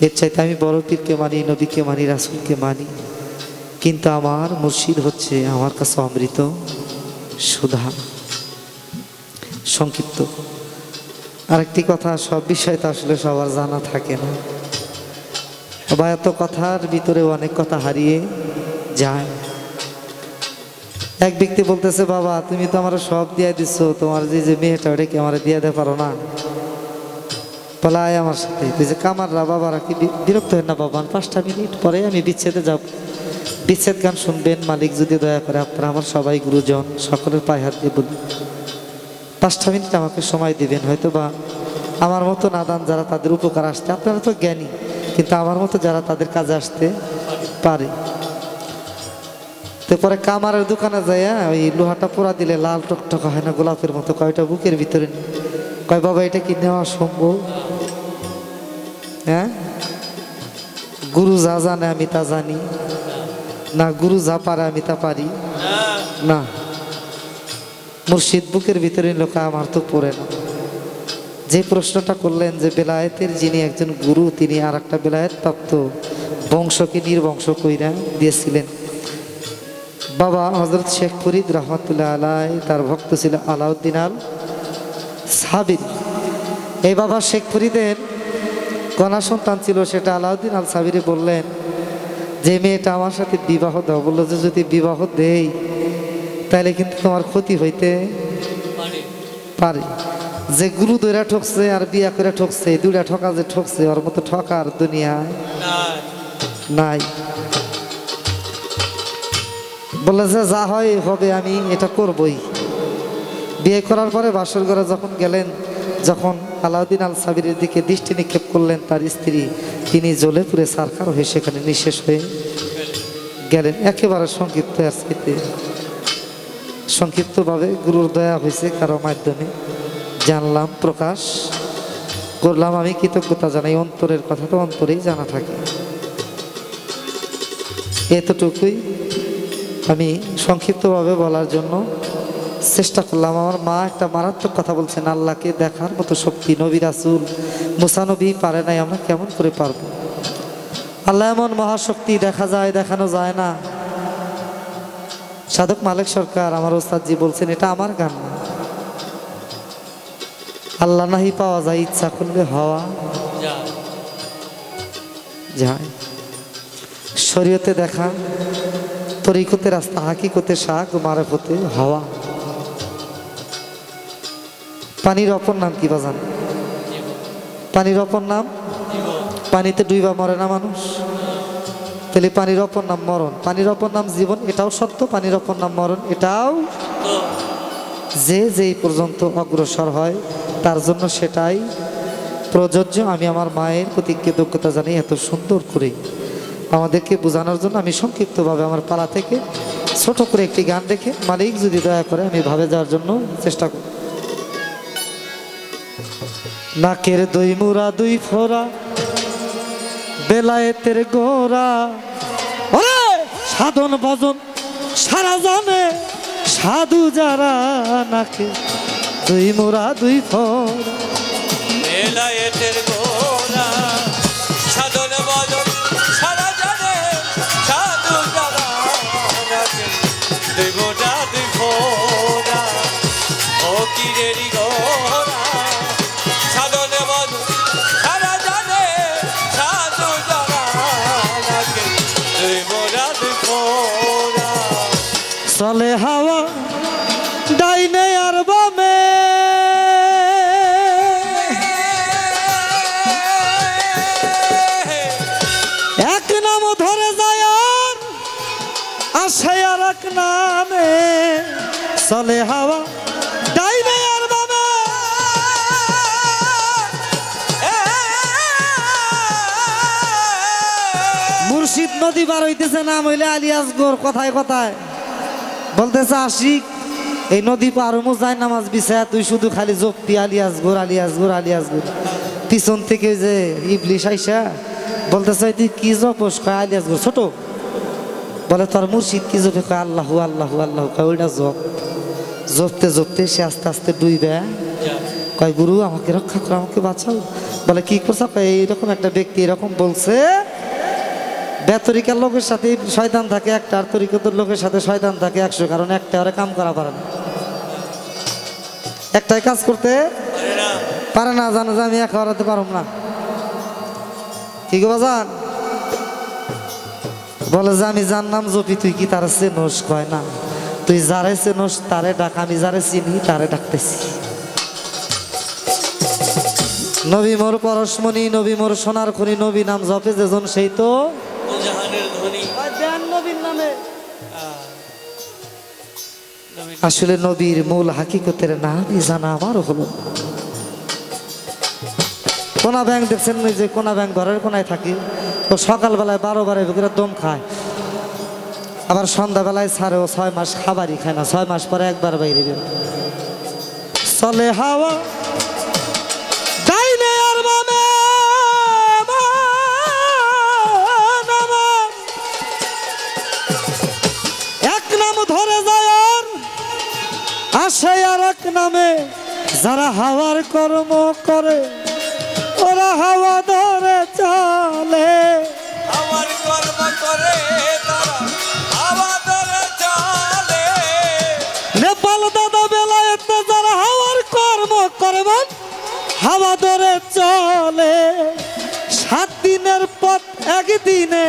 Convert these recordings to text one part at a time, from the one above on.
এর চাইতে আমি বড় পীরকে মানি, নবীকে মানি, রাসুলকে মানি। কিন্তু আমার মুর্শিদ হচ্ছে আমার কাছে অমৃত সুধা। সংক্ষিপ্ত। আরেকটি কথা, সব বিষয় তো আসলে সবার জানা থাকে না। বা এত কথার ভিতরে অনেক কথা হারিয়ে যায়। এক ব্যক্তি বলতেছে, বাবা, তুমি তো আমার সব দিয়ে দিচ্ছ তোমার যে যে মেয়েটা, ওটাকে আমার দিয়ে দিতে পারো না। বলে আয় আমার সাথে। তুই যে কামাররা, বাবারা কি বিরক্ত হয় না, বাবা? পাঁচটা মিনিট পরে আমি বিচ্ছেদে যাব। বিচ্ছেদ গান শুনবেন, মালিক যদি দয়া করে, আপনারা আমার সবাই গুরুজন, সকলের পায়ে হাত দিয়ে বলি পাঁচটা মিনিট আমাকে সময় দিবেন হয়তো বা আমার মতো নাদান যারা তাদের উপকার আসতে আপনারা তো জ্ঞানী, কিন্তু আমার মতো যারা তাদের কাজে আসতে পারে। তারপরে কামারের দোকানে যায় ওই লোহাটা পোড়া দিলে লাল টকটকা হয় না, গোলাপের মতো কয়টা বুকের ভিতরে নিয়ে। কয়, বাবা, এটা কি নেওয়া সম্ভব? হ্যাঁ? গুরু যা জানে আমি তা জানি। না, গুরু যা পারে আমি তা পারি। না। মুর্শিদ বুকের ভিতরে লোক আমার তো পড়ে না। যে প্রশ্নটা করলেন যে বেলায়েতের যিনি একজন গুরু, তিনি আর একটা বেলায়েত প্রাপ্ত বংশকে নির্বংশ কইরা দিয়েছিলেন। বাবা হজরত শেখ ফরিদ রহমতুল্লাহ আলাই তার ভক্ত ছিল আলাউদ্দিন আল সাবির এই বাবা শেখ ফরিদের কন্যা সন্তান ছিল সেটা আলাউদ্দিন আল সাবিরে বললেন, যে মেয়েটা আমার সাথে বিবাহ দাও। বলল, যে যদি বিবাহ দেই, তাহলে কিন্তু তোমার ক্ষতি হইতে পারে। যে গুরু দৈরা ঠকছে আর বিয়া করে ঠকছে দুইটা ঠকা যে ঠকছে, ওর মতো ঠকার দুনিয়ায় নাই। বলে যে যা হয় হবে, আমি এটা করবই। বিয়ে করার পরে বাসর যখন গেলেন, যখন আলাউদ্দিন আল সাবিরের দিকে দৃষ্টি নিক্ষেপ করলেন, তার স্ত্রী তিনি জ্বলে পুরে সারকার হয়ে সেখানে নিঃশেষ হয়ে গেলেন। একেবারে সংক্ষিপ্ত আজকেতে। সংক্ষিপ্তভাবে গুরুর দয়া হয়েছে কারও মাধ্যমে। জানলাম, প্রকাশ করলাম, আমি কৃতজ্ঞতা জানাই, অন্তরের কথা তো অন্তরেই জানা থাকে। এতটুকুই আমি সংক্ষিপ্তভাবে বলার জন্য চেষ্টা করলাম। আমার মা একটা মারাত্মক কথা বলছেন, আল্লাহকে দেখার মতো শক্তি, নবী রাসুল মুসানবী পারে নাই, আমরা কেমন করে পারব? আল্লাহ এমন মহাশক্তি, দেখা যায়, দেখানো যায় না। সাধক মালিক সরকার, আমার ওস্তাদজি বলছেন, এটা আমার গান না। আল্লাহ নাহি পাওয়া যায়, ইচ্ছা করলে হওয়া যায়। শরীয়তে দেখা, তরিকতে রাস্তা হাকি হাকিকতে শাক, মারেফতে হাওয়া। পানির অপর নাম কি বাজান? পানির অপর নাম? পানিতে ডুইবা মরে না মানুষ। তাহলে পানির অপর নাম মরণ। পানির অপর নাম জীবন, এটাও সত্য। পানির অপর নাম মরণ, এটাও যে যেই পর্যন্ত অগ্রসর হয়, তার জন্য সেটাই প্রযোজ্য। আমি আমার মায়ের প্রতি কৃতজ্ঞতা জানি এত সুন্দর করে। আমাদেরকে বোঝানোর জন্য আমি সংক্ষিপ্তভাবে আমার পালা থেকে ছোট করে একটি গান রেখে মালিক যদি দয়া করে আমি ভাবে যাওয়ার জন্য চেষ্টা করি নাকের দুই মুরা দুই ফোরা বেলায়েতের গোরা ওরে, সাধন ভজন সারা জানে, সাধু যারা নাকে দুই মুরা দুই ফোরা বেলায়েতের গোরা সাধন বদন সারা দুই মোটা দুই ফোরা ধরে যায় আসে আর এক নামে চলে হাওয়া মুর্শিদ নদী বার হইতেছে নাম হইলে আলিয়াস গোর কথায় কথায় বলতেছে, আশিক, এই নদী পার হমু যায় নামাজ বিছায়া, তুই শুধু খালি জপতি আলিয়াস গোর আলিয়াস গোর আলিয়াস গোর পিছন থেকে যে ইবলিশ আইসা বলতেছে তুই কি জপস? কয় আলিয়াস গোর ছোট। বলে, তোর মুর্শিদ কি জপে? কয়, আল্লাহু আল্লাহু, আল্লাহ। কয়, ওইটা জপ। জপতে জপতে সে আস্তে আস্তে ডুইবে। কয়, গুরু, আমাকে রক্ষা করো, আমাকে বাঁচাও। বলে, কি করছ? এইরকম একটা ব্যক্তি এরকম বলছে, বেতরিকার লোকের সাথে শয়তান থাকে, একটা আর তরিকতের লোকের সাথে শয়তান থাকে একশো, কারণ একটা আরে কাম করা পারে না। একটাই কাজ করতে পারে না। পারে না, জানো যে আমি একা হারাতে পারব না। ঠিক বাজান? বলে যে আমি জানলাম জপি তুই কি তার চেনোস কয় না? তুই যারে চেনোস তারে ডাক আমি যারে চিনি তারে ডাকতেছি। নবী মোর পরশমণি নবী মোর সোনার খনি নবী নাম জপে যেজন সেই তো নবীর নামে। আসলে নবীর মূল হাকিকতের নামই জানা আমারও হলো না। কোনা ব্যাংক দেখছেন যে কোনা ব্যাংক ঘরের কোনায় থাকি, তো সকালবেলায় বারো বারে ভিতরে দম খায়। আবার সন্ধ্যাবেলায় ছাড়েও ছয় মাস খাবারই খায় না, ছয় মাস পরে একবার বাইরে বের চলে হাওয়া ধরে যায় আর, আসে আর এক নামে, যারা হাওয়ার কর্ম করে ওরা হাওয়া ধরে চলে। আমার কর্ম করে তারা আমাদের চলে। নেপাল দাদা বেলায়েতে যারা হাওয়ার কর্ম করবেন হাওয়া ধরে চলে। সাত দিনের পথ একদিনে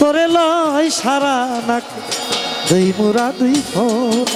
করে লয় সারা নাকি। দুই মুরা দুই ফোর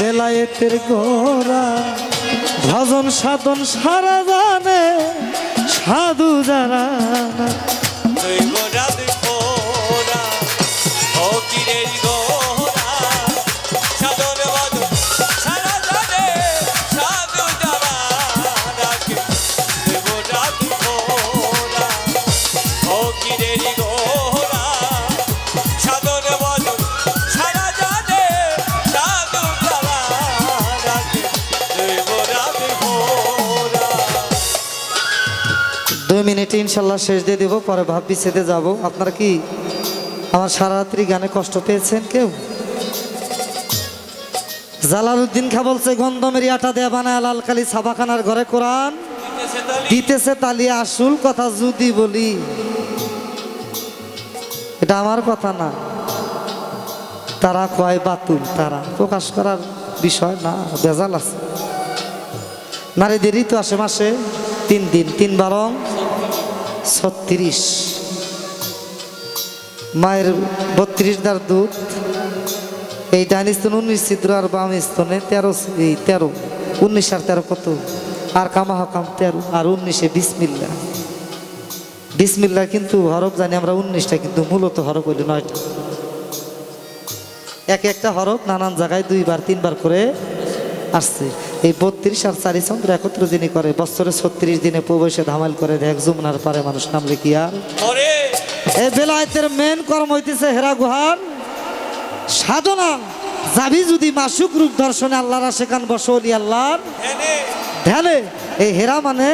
বেলায়েতের গোরা ভজন সাধন সারা জানে সাধু যারা না। দুই ইনশাল্লাহ শেষ দিয়ে দেবো, পরে ভাব বিচ্ছেদে যাব। আপনারা কি আমার সারা রাত্রি গানে কষ্ট পেয়েছেন কেউ? জালালউদ্দিন খা বলছে গন্ধমের আটা দেয়া বানায় লালকালি ছাপাখানার ঘরে কোরআন। দিতেছে তালি আসল, কথা যদি বলি। এটা আমার কথা না। তারা কয় বাতুল, তারা। প্রকাশ করার বিষয় না বেজাল আছে। নারীদেরই তো আসে মাসে তিন দিন তিন বারং ছত্রিশ। মায়ের বত্রিশ দার দুধ। এই ডান স্তন উনিশ ছিদ্র আর বাম স্তনে তেরো এই তেরো, উনিশ আর তেরো কত? আর কামা হকাম তেরো, আর উনিশে বিসমিল্লা। বিসমিল্লা কিন্তু হরফ জানি আমরা উনিশটা, কিন্তু মূলত হরফ হইল নয়টা। এক একটা হরফ নানান জায়গায় দুইবার, তিনবার করে আসছে। এই বত্রিশ আর চারি চন্দ্র একত্র যিনি করে বছরে ছত্রিশ দিনে প্রবেশে ধামাল করে এক যমুনার পারে মানুষ নামলে কি আর এই বেলায়েতের মেন কর্ম হইতেছে হেরা গুহার সাধনা। যাবি যদি মাসুক রূপ দর্শনে আল্লাহরা সেখান বসলি আল্লাহর এনে ধ্যানে। এই হেরা মানে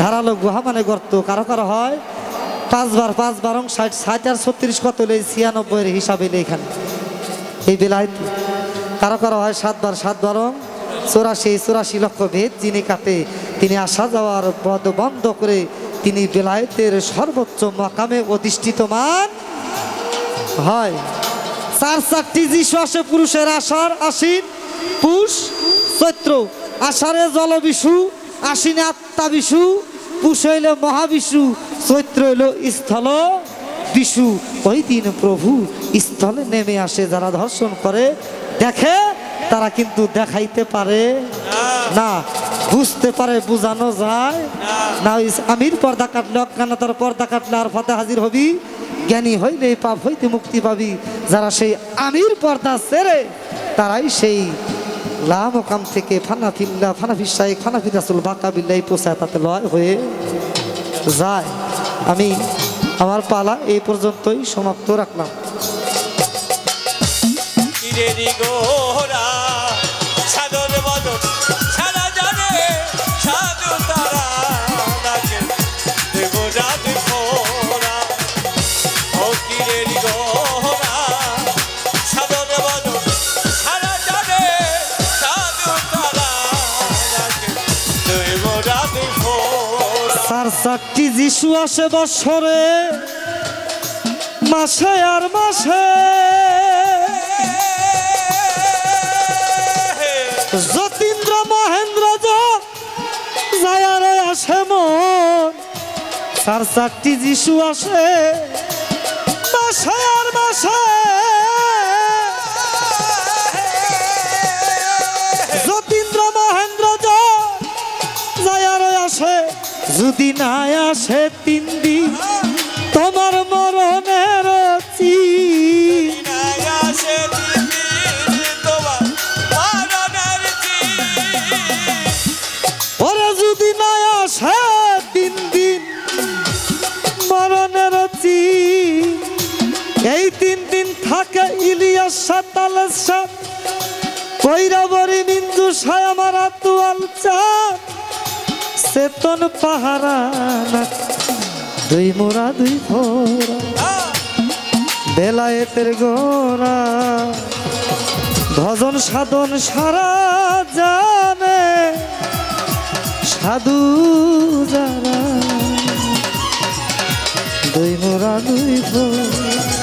ধারালো গুহা মানে গর্ত। কারও কারও হয় পাঁচবার পাঁচ বারং ষাট ষাট আর ছত্রিশ কত লে ছিয়ানব্বইয়ের হিসাবে এখানে। এই বেলায় কারও কারও হয় সাতবার সাত বারং চৌরাশি চৌরাশি লক্ষ ভেদ যিনি কাটে তিনি আসা যাওয়ার পদ বন্ধ করে তিনি বেলায়েতের সর্বোচ্চ মকামে অধিষ্ঠিত মান হয়। চার চারটি যিশু পুরুষের আষাঢ়, আশ্বিন, পুষ, চৈত্র। আষাঢ়ে জলবিষু, আশ্বিনে আত্মা বিষু পুষ হইল মহাবিষু, চৈত্র হইল স্থল বিষু। ওই দিন প্রভু স্থলে নেমে আসে যারা ধর্ষণ করে। দেখে তারা কিন্তু দেখাইতে পারে। না, বুঝতে পারে, বোঝানো যায়। না আমির পর্দা কাটলে অজ্ঞানতার পর্দা কাটলে আর ফতে হাজির হবি। জ্ঞানী হইলে পাপ হইতে মুক্তি পাবি। যারা সেই আমির পর্দা সেরে তারাই সেই লামকাম থেকে ফানাফিল্লা ফানাফি শাইক ফানাফি রাসুল বাঁকা বিল্লাই পোষায় তাতে লয় হয়ে যায়। আমি আমার পালা এই পর্যন্তই সমাপ্ত রাখলাম। যিশু আসে বৎসরে মাসে আর মাসে। যতীন্দ্র, মহেন্দ্র যায়ারে আসে মন চার চারটি যিশু আসে, মাসে আর মাসে। যদি না আসে তিন দিন তোমার মরণের ওরা যদি না আসে তিন দিন মরণের এই তিন দিন থাকে ইলিয়াস সাতালের সাত। কৈরাবরী বিন্দু সায় আমার আতুয়াল চাঁদ চেতন পাহারা দুই মোরা, দুই ফোরা বেলায়েতের গোরা ভজন সাধন সারা জানে। সাধু যারা। দুই মোরা, দুই ফোরা